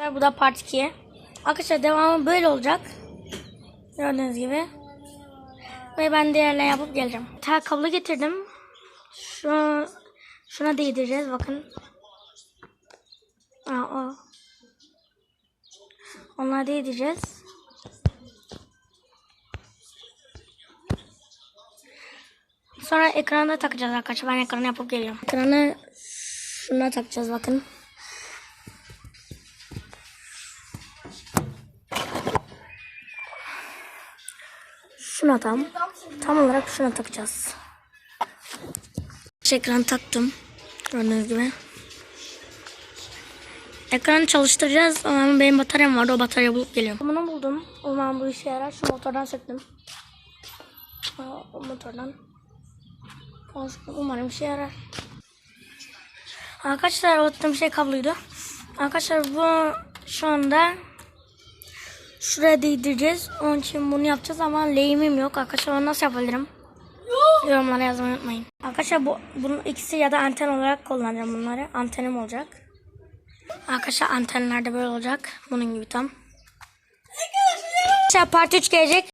Arkadaşlar bu da part 2. Arkadaşlar devamı böyle olacak. Gördüğünüz gibi. Ve ben diğerle yapıp geleceğim. Tel kablo getirdim. Şu şuna değdireceğiz bakın. Aa, o. Onlara değdireceğiz. Sonra ekranda takacağız arkadaşlar. Ben ekranı yapıp geliyorum. Ekranı şuna takacağız bakın. Şuna tam. Tam olarak şuna takacağız. Şu ekranı taktım. Gördüğünüz gibi. Ekranı çalıştıracağız ama benim bataryam vardı. O batarya bulup geliyorum. Bunu buldum. Umarım bu işe yarar. Şu motordan söktüm. O motordan. Umarım işe yarar. Arkadaşlar attığım şey kabluydu. Arkadaşlar bu şu anda şuraya değdireceğiz. Onun için bunu yapacağız ama lehimim yok. Arkadaşlar onu nasıl yapabilirim? Yorumlara yazmayı unutmayın. Arkadaşlar bu bunun ikisi ya da anten olarak kullanacağım bunları. Antenim olacak. Arkadaşlar antenler de böyle olacak. Bunun gibi tam. Arkadaşlar part 3 gelecek.